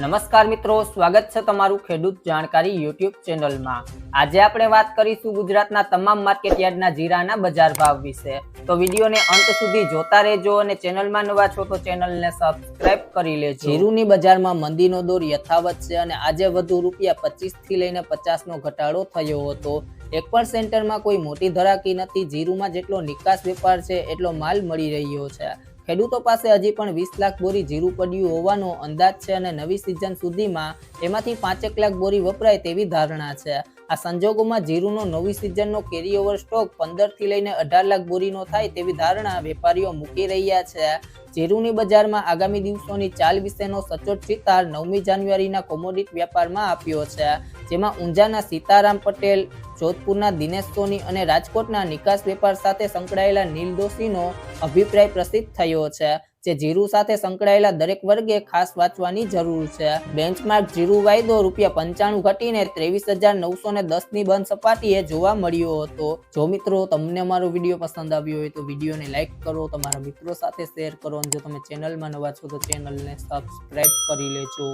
નમસ્કાર મિત્રો, સ્વાગત છે તમારું ખેડૂત જાણકારી યુટ્યુબ ચેનલમાં. આજે આપણે વાત કરીશું ગુજરાતના તમામ માર્કેટ યાર્ડના જીરાના બજાર ભાવ વિશે. તો વિડીયોને અંત સુધી જોતા રહેજો અને ચેનલમાં નવા છો તો ચેનલને સબસ્ક્રાઇબ કરી લેજો. જીરુની બજારમાં મંદીનો દોર યથાવત છે અને આજે વધુ રૂપિયા પચીસથી લઈને પચાસ નો ઘટાડો થયો હતો. એક પણ સેન્ટરમાં કોઈ મોટી ધરાકી નથી. જીરુમાં જેટલો નિકાસ વેપાર છે, એટલો માલ મળી રહ્યો છે. ખેડૂતો પાસે હજી પણ વીસ લાખ બોરી જીરું પડ્યું હોવાનો અંદાજ છે અને નવી સિઝન સુધીમાં એમાંથી પાંચેક લાખ બોરી વપરાય તેવી ધારણા છે. આ સંજોગોમાં જીરુનો નવી સિઝનનો કેરીઓવર સ્ટોક પંદરથી લઈને અઢાર લાખ બોરીનો થાય તેવી ધારણા વેપારીઓ મૂકી રહ્યા છે. જીરુની બજારમાં આગામી દિવસોની ચાલ વિશેનો સચોટ ચિતાર નવમી જાન્યુઆરીના કોમોડિટ વ્યાપારમાં આપ્યો છે, જેમાં ઊંઝાના સીતારામ પટેલ, જોધપુરના દિનેશ સોની અને રાજકોટના નિકાસ વેપાર સાથે સંકળાયેલા નીલ દોશીનો અભિપ્રાય પ્રસિદ્ધ થયો છે, જે જીરું સાથે સંકળાયેલા દરેક વર્ગે ખાસ વાંચવાની જરૂર છે. બેન્ચમાર્ક જીરું વાયદો રૂપિયા પંચાણું ઘટીને ત્રેવીસ હજાર નવસો ને દસની બંધ સપાટીએ જોવા મળ્યો હતો. જો મિત્રો તમને અમારો વીડિયો પસંદ આવ્યો હોય તો વિડીયોને લાઇક કરો, તમારા મિત્રો સાથે શેર કરો અને જો તમે ચેનલમાં નવા છો તો ચેનલને સબસ્ક્રાઇબ કરી લેજો.